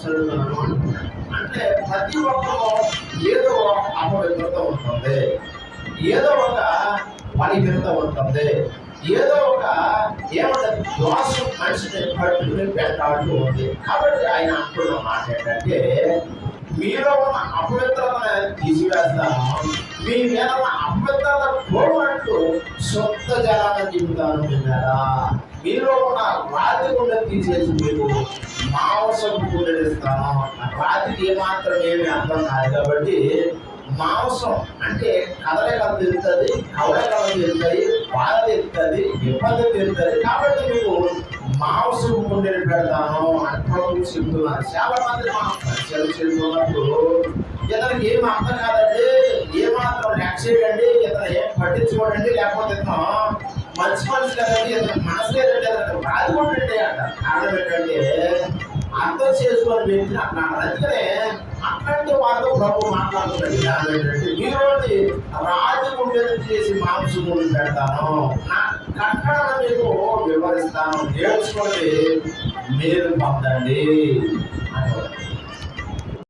చదువుతున్నాను అంటే ప్రతి ఒక్కరు ఏదో ఒక అపవిత్రత ఉంటుంది ఏదో ఒక పని పనికిరత ఉంటుంది ఏదో ఒక ఏమంటే దోషం మనిషిని పట్టుకుని వెంటాడుతూ ఉంది కాబట్టి ఆయన అంటున్న మాట ఏంటంటే మీలో ఉన్న అపవిత్రతను తీసివేస్తాను మీ మీద ఉన్న అపవిత్రత పోగొట్టు సొంత జనాన్ని చెబుతాను విన్నారా మీలో ఉన్న రాతి కూడా తీసేసి మీరు గుండెడిస్తాను రాతికి ఏమాత్రం ఏమి అర్థం కాదు. కాబట్టి మాంసం అంటే కదలకలు తిరుగుతుంది కవలకలు తిరుగుతుంది బాధ తిరుగుతుంది ఇబ్బంది తిరుగుతుంది కాబట్టి మీకు మాంసం గుండెని పెడతాను అర్థం ప్రభు చెప్తున్నారు. చాలా మంది మాంసం చెప్తున్నప్పుడు ఇతనికి ఏం అర్థం కాదండి. ఏమాత్రం లెక్క చేయండి ఇతను ఏం పట్టించుకోడండి లేకపోతే ఇతను మంచి మనిషి కదండి ఇతను మనసు లేదండి ఇతను రాదుకోండి అంట కారణం ఏంటంటే అర్థం చేసుకొని వ్యక్తిని అన్నాడు. అందుకనే అట్లాంటి వాళ్ళతో ప్రభు మాట్లాడుతున్నాడు. కారణం రాజు గుండెలు చేసి మాంసం గుండె పెడతాను. నా కట్టడం మీకు వివరిస్తాను. నేర్చుకోండి మీరు పొందండి అని